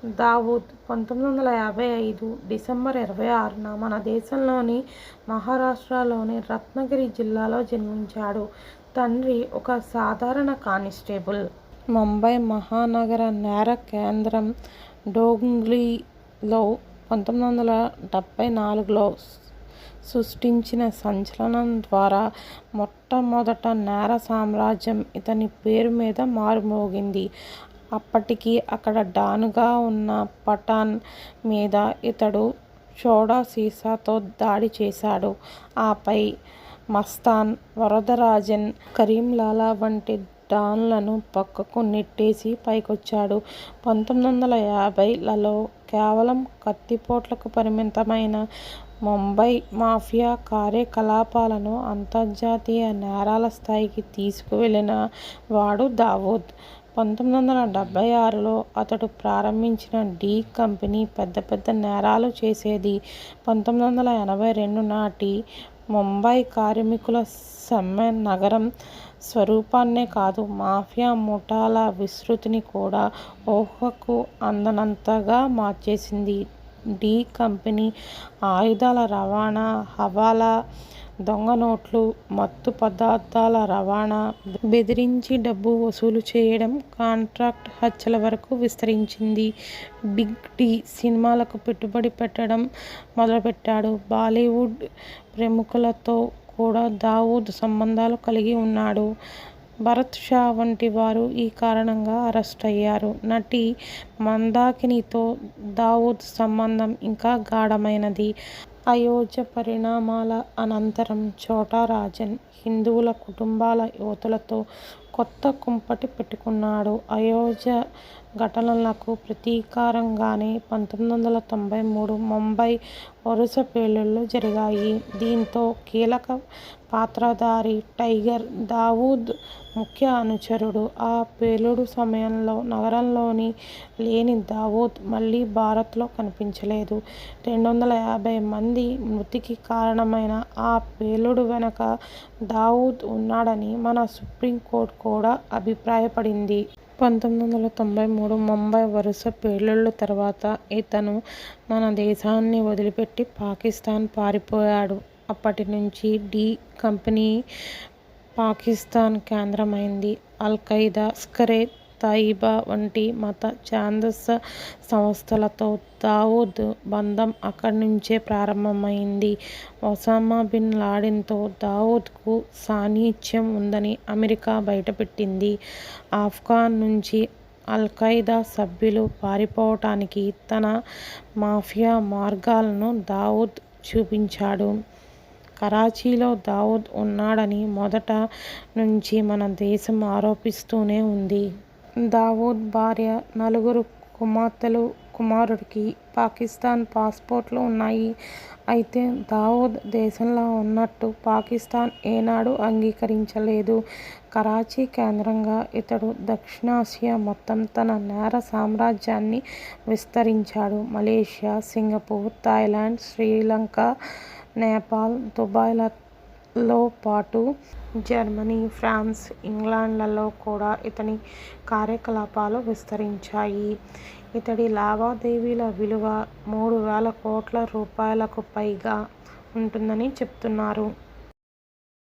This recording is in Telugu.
దావూద్ పంతొమ్మిది వందల యాభై ఐదు డిసెంబర్ ఇరవై ఆరున మన దేశంలోని మహారాష్ట్రలోని రత్నగిరి జిల్లాలో జన్మించాడు. తండ్రి ఒక సాధారణ కానిస్టేబుల్. ముంబై మహానగర నేర కేంద్రం డోంగ్లీలో పంతొమ్మిది వందల డెబ్బై నాలుగులో సృష్టించిన సంచలనం ద్వారా మొట్టమొదట నేర సామ్రాజ్యం ఇతని పేరు మీద మారుమోగింది. అప్పటికి అక్కడ డాన్గా ఉన్న పఠాన్ మీద ఇతడు సోడా సీసాతో దాడి చేశాడు. ఆపై మస్తాన్, వరదరాజన్, కరీంలాలా వంటి డాన్లను పక్కకు నెట్టేసి పైకొచ్చాడు. పంతొమ్మిది వందల యాభైలలో కేవలం కత్తిపోట్లకు పరిమితమైన ముంబై మాఫియా కార్యకలాపాలను అంతర్జాతీయ నేరాల స్థాయికి తీసుకువెళ్ళిన వాడు దావూద్. పంతొమ్మిది వందల డెబ్భై ఆరులో అతడు ప్రారంభించిన డీ కంపెనీ పెద్ద పెద్ద నేరాలు చేసేది. పంతొమ్మిది వందల ఎనభై రెండు నాటి ముంబై కార్మికుల సమ్మె నగరం స్వరూపాన్నే కాదు, మాఫియా ముఠాల విస్తృతిని కూడా ఊహకు అందనంతగా మార్చేసింది. డీ కంపెనీ ఆయుధాల రవాణా, హవాలా, దొంగ నోట్లు మత్తు పదార్థాల రవాణా, బెదిరించి డబ్బు వసూలు చేయడం, కాంట్రాక్ట్ హత్యల వరకు విస్తరించింది. 'బిగ్ టి' సినిమాలకు పెట్టుబడి పెట్టడం మొదలుపెట్టాడు. బాలీవుడ్ ప్రముఖులతో కూడా దావూద్ సంబంధాలు కలిగి ఉన్నాడు. భరత్ షా వంటి వారు ఈ కారణంగా అరెస్ట్ అయ్యారు నటి మందాకినితో దావూద్ సంబంధం ఇంకా గాఢమైనది. అయోధ్య పరిణామాల అనంతరం ఛోటా రాజన్ హిందువుల కుటుంబాల యువతులతో కొత్త కుంపటి పెట్టుకున్నాడు. అయోధ్య ఘటనలకు ప్రతీకారంగానే పంతొమ్మిది వందల తొంభై మూడు ముంబై వరుస పేలుళ్ళు జరిగాయి. దీంతో కీలక పాత్రధారి టైగర్ దావూద్ ముఖ్య అనుచరుడు. ఆ పేలుడు సమయంలో నగరంలోని లేని దావూద్ మళ్ళీ భారత్లో కనిపించలేదు. రెండు వందల యాభై మంది మృతికి కారణమైన ఆ పేలుడు వెనుక దావూద్ ఉన్నాడని మన సుప్రీంకోర్టు కూడా అభిప్రాయపడింది. పంతొమ్మిది వందల తొంభై మూడు ముంబై వరుస పేలుళ్ళ తర్వాత ఇతను మన దేశాన్ని వదిలిపెట్టి పాకిస్తాన్ పారిపోయాడు. అప్పటి నుంచి 'డి' కంపెనీ పాకిస్తాన్ కేంద్రమైంది. అల్-ఖైదా, స్కరే తాయిబా వంటి మత ఛాందస సంస్థలతో దావూద్ బంధం అక్కడి నుంచే ప్రారంభమైంది. ఒసామా బిన్ లాడెన్తో దావూద్కు సాన్నిహిత్యం ఉందని అమెరికా బయటపెట్టింది. ఆఫ్ఘాన్ నుంచి అల్-ఖైదా సభ్యులు పారిపోవటానికి తన మాఫియా మార్గాలను దావూద్ చూపించాడు. కరాచీలో దావూద్ ఉన్నాడని మొదట నుంచి మన దేశం ఆరోపిస్తూనే ఉంది. దావూద్ భార్య, నలుగురు కుమార్తెలు, కుమారుడికి పాకిస్తాన్ పాస్పోర్ట్లు ఉన్నాయి. అయితే దావూద్ దేశంలో ఉన్నట్టు పాకిస్తాన్ ఏనాడూ అంగీకరించలేదు. కరాచీ కేంద్రంగా ఇతడు దక్షిణాసియా మొత్తం తన నేర సామ్రాజ్యాన్ని విస్తరించాడు. Malaysia, Singapore, Thailand, Sri Lanka, Nepal, లో పాటు జర్మనీ, ఫ్రాన్స్, ఇంగ్లాండ్లలో కూడా ఇతని కార్యకలాపాలు విస్తరించాయి. ఇతడి లావాదేవీల విలువ మూడు వేల కోట్ల రూపాయలకు పైగా ఉంటుందని చెబుతున్నారు.